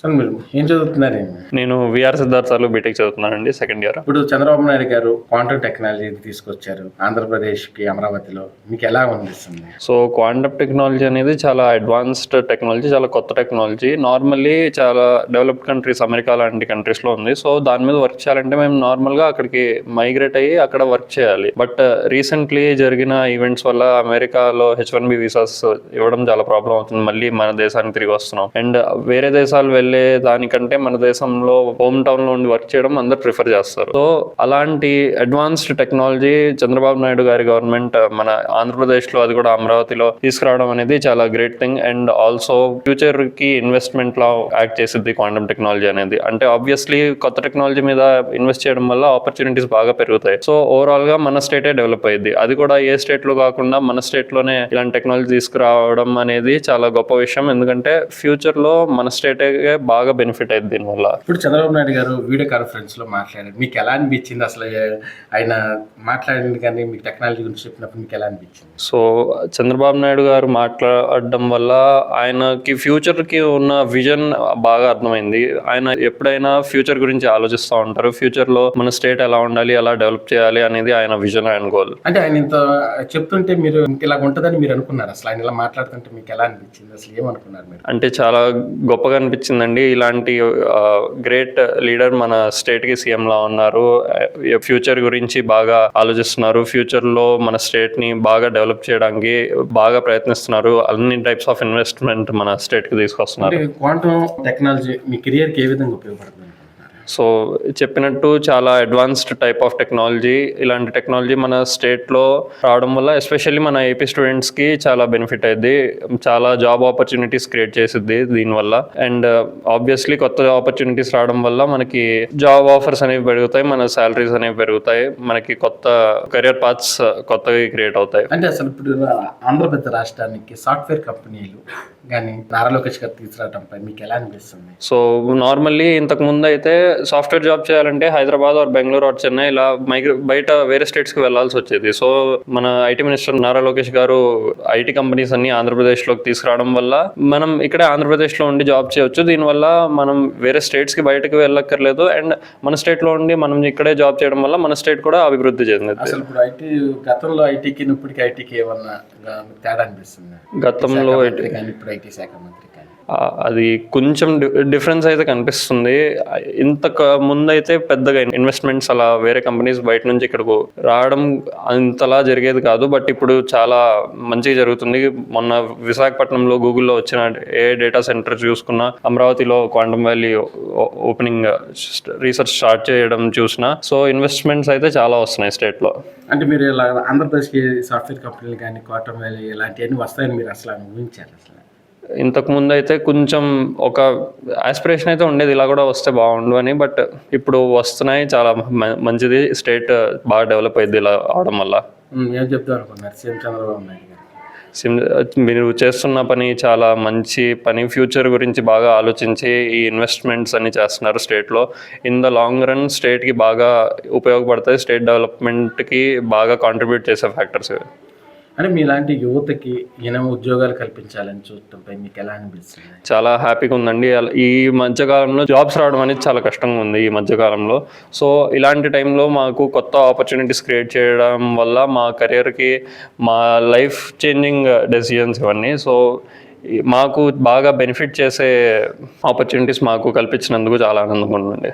Sir మీరు ఏం చదువుతున్నారు? నేను విఆర్ సిద్ధార్థాలు బీటెక్ చదువుతున్నానండి సెకండ్ ఇయర్ ఇప్పుడు చంద్రబాబు నాయుడు గారు క్వాంటమ్ టెక్నాలజీ తీసుకొచ్చారు ఆంధ్రప్రదేశ్కి అమరావతిలో. మీకు ఎలా అనిపిస్తుంది? సో క్వాంటమ్ టెక్నాలజీ అనేది చాలా అడ్వాన్స్డ్ టెక్నాలజీ చాలా కొత్త టెక్నాలజీ నార్మల్లీ చాలా డెవలప్డ్ కంట్రీస్ అమెరికా లాంటి కంట్రీస్లో ఉంది. సో దాని మీద వర్క్ చేయాలంటే మేము నార్మల్గా అక్కడికి మైగ్రేట్ అయ్యి అక్కడ వర్క్ చేయాలి. బట్ రీసెంట్లీ జరిగిన ఈవెంట్స్ వల్ల అమెరికాలో హెచ్ వన్ బి వీసాస్ ఇవ్వడం చాలా ప్రాబ్లం అవుతుంది. మళ్ళీ మన దేశానికి తిరిగి వస్తున్నాం. అండ్ వేరే దేశాలు వెళ్ళే దానికంటే మన దేశంలో హోమ్ టౌన్లో ఉండి వర్క్ చేయడం అందరు ప్రిఫర్ చేస్తారు. సో అలాంటి అడ్వాన్స్డ్ టెక్నాలజీ చంద్రబాబు నాయుడు గారి గవర్నమెంట్ uh, మన ఆంధ్రప్రదేశ్లో అది కూడా అమరావతిలో తీసుకురావడం అనేది చాలా గ్రేట్ థింగ్ అండ్ ఆల్సో ఫ్యూచర్కి ఇన్వెస్ట్మెంట్ లా యాక్ట్ చేసిద్ది క్వాంటమ్ టెక్నాలజీ అనేది. అంటే ఆబ్వియస్లీ కొత్త టెక్నాలజీ మీద ఇన్వెస్ట్ చేయడం వల్ల ఆపర్చునిటీస్ బాగా పెరుగుతాయి. సో ఓవరాల్గా మన స్టేటే డెవలప్ అయ్యింది అది కూడా ఏ స్టేట్లో కాకుండా మన స్టేట్లోనే ఇలాంటి టెక్నాలజీ తీసుకురావడం అనేది చాలా గొప్ప విషయం. ఎందుకంటే ఫ్యూచర్లో మన స్టేటే బాగా బెనిఫిట్ అయ్యింది దీనివల్ల. ఇప్పుడు చంద్రబాబు నాయుడు గారు వీడియో కాన్ఫరెన్స్లో మాట్లాడారు. మీకు ఎలా అనిపించింది అసలు? ఆయన మాట్లాడింది కానీ మీకు టెక్నాలజీ గురించి చెప్పినప్పుడు మీకు ఎలా అనిపించింది? సో చంద్రబాబు నాయుడు గారు మాట్లాడడం వల్ల ఆయనకి ఫ్యూచర్కి ఉన్న విజన్ బాగా అర్థమైంది. ఆయన ఎప్పుడైనా ఫ్యూచర్ గురించి ఆలోచిస్తూ ఉంటారు. ఫ్యూచర్లో మన స్టేట్ ఎలా ఉండాలి ఎలా డెవలప్ చేయాలి అనేది ఆయన విజన్ ఆయన గోల్ అంటే ఆయన ఇంత చెప్తుంటే మీరు ఇలా ఉంటుందని మీరు అనుకున్నారు. అసలు ఆయన ఇలా మాట్లాడుతుంటే మీకు ఎలా అనిపించింది? అసలు ఏమనుకున్నారు మీరు? అంటే చాలా గొప్పగా అనిపించిందండి ఇలాంటి గ్రేట్ లీడర్ మన స్టేట్కి సీఎం లా ఉన్నారు. ఫ్యూచర్ గురించి బాగా ఆలోచిస్తున్నారు. ఫ్యూచర్లో మన స్టేట్ని బాగా డెవలప్ చేయడానికి బాగా ప్రయత్నిస్తున్నారు. అన్ని టైప్స్ ఆఫ్ ఇన్వెస్ట్మెంట్ మన స్టేట్కి తీసుకొస్తున్నారు క్వాంటమ్ టెక్నాలజీ మీ కెరియర్కి ఏ విధంగా ఉపయోగపడుతుంది? సో చెప్పినట్టు చాలా అడ్వాన్స్డ్ టైప్ ఆఫ్ టెక్నాలజీ. ఇలాంటి టెక్నాలజీ మన స్టేట్లో రావడం వల్ల ఎస్పెషల్లీ మన ఏపీ స్టూడెంట్స్కి చాలా బెనిఫిట్ అయింది చాలా జాబ్ ఆపర్చునిటీస్ క్రియేట్ చేసిద్ది దీనివల్ల. అండ్ ఆబ్వియస్లీ కొత్త ఆపర్చునిటీస్ రావడం వల్ల మనకి జాబ్ ఆఫర్స్ అనేవి పెరుగుతాయి మన శాలరీస్ అనేవి పెరుగుతాయి. మనకి కొత్త కెరియర్ పాత్స్ కొత్తగా క్రియేట్ అవుతాయి. అంటే అసలు ఇప్పుడు ఆంధ్రప్రదేశ్ రాష్ట్రానికి సాఫ్ట్వేర్ కంపెనీలు కానీ నారా లోకేష్ గారు తీసుకురావడంపై మీకు ఎలా అనిపిస్తుంది? సో నార్మల్లీ ఇంతకు ముందు అయితే సాఫ్ట్వేర్ జాబ్ చేయాలంటే హైదరాబాద్ ఆర్ బెంగళూరు ఆర్ చెన్నై ఇలా మైగ్రే బయట వేరే స్టేట్స్కి వెళ్ళాల్సి వచ్చేది. సో మన ఐటీ మినిస్టర్ నారా లోకేష్ గారు ఐటీ కంపెనీస్ అన్ని ఆంధ్రప్రదేశ్లోకి తీసుకురావడం వల్ల మనం ఇక్కడే ఆంధ్రప్రదేశ్లో ఉండి జాబ్ చేయొచ్చు. దీనివల్ల మనం వేరే స్టేట్స్కి బయటకు వెళ్ళక్కర్లేదు. అండ్ మన స్టేట్లో ఉండి మనం ఇక్కడే జాబ్ చేయడం వల్ల మన స్టేట్ కూడా అభివృద్ధి చెందింది. అసలు ఇప్పుడు ఐటీ గతంలో ఐటీకి ఇప్పటికి ఐటీకి ఏమన్నా తేడా అనిపిస్తుంది? గతంలో ఇప్పుడు ఐటీ శాఖ మంత్రి అది కొంచెం డిఫరెన్స్ అయితే కనిపిస్తుంది. ఇంతకు ముందు అయితే పెద్దగా ఇన్వెస్ట్మెంట్స్ అలా వేరే కంపెనీస్ బయట నుంచి ఇక్కడకు రావడం అంతలా జరిగేది కాదు. బట్ ఇప్పుడు చాలా మంచిగా జరుగుతుంది. మొన్న విశాఖపట్నంలో గూగుల్లో వచ్చిన ఏ డేటా సెంటర్ చూసుకున్నా అమరావతిలో quantum valley opening research start చేయడం చూసినా సో ఇన్వెస్ట్మెంట్స్ అయితే చాలా వస్తున్నాయి స్టేట్లో అంటే మీరు ఇలా ఆంధ్రప్రదేశ్కి సాఫ్ట్వేర్ కంపెనీలు కానీ క్వాంటమ్ వ్యాలీ ఇలాంటివన్నీ వస్తాయని మీరు అసలు ఊహించారు అసలు? ఇంతకు ముందు అయితే కొంచెం ఒక ఆస్పిరేషన్ అయితే ఉండేది ఇలా కూడా వస్తే బాగుండు అని బట్ ఇప్పుడు వస్తున్నాయి చాలా మంచిది స్టేట్ బాగా డెవలప్ అయింది ఇలా అవడం వల్ల. ఏం సీఎం చంద్రబాబు నాయుడు సిమ్ మీరు చేస్తున్న పని చాలా మంచి పని. ఫ్యూచర్ గురించి బాగా ఆలోచించి ఈ ఇన్వెస్ట్మెంట్స్ అన్ని చేస్తున్నారు స్టేట్లో ఇన్ ద లాంగ్ రన్ స్టేట్కి బాగా ఉపయోగపడతాయి స్టేట్ డెవలప్మెంట్కి బాగా కాంట్రిబ్యూట్ చేసే ఫ్యాక్టర్స్ ఇవి. అంటే మీలాంటి యువతకి ఈయన ఉద్యోగాలు కల్పించాలని చూడటంపై మీకు ఎలా అనిపిస్తుంది? చాలా హ్యాపీగా ఉందండి. ఈ మధ్యకాలంలో జాబ్స్ రావడం అనేది చాలా కష్టంగా ఉంది ఈ మధ్యకాలంలో సో ఇలాంటి టైంలో మాకు కొత్త ఆపర్చునిటీస్ క్రియేట్ చేయడం వల్ల మా కెరియర్కి మా లైఫ్ చేంజింగ్ డెసిజన్స్ ఇవన్నీ. సో మాకు బాగా బెనిఫిట్ చేసే ఆపర్చునిటీస్ మాకు కల్పించినందుకు చాలా ఆనందంగా ఉందండి.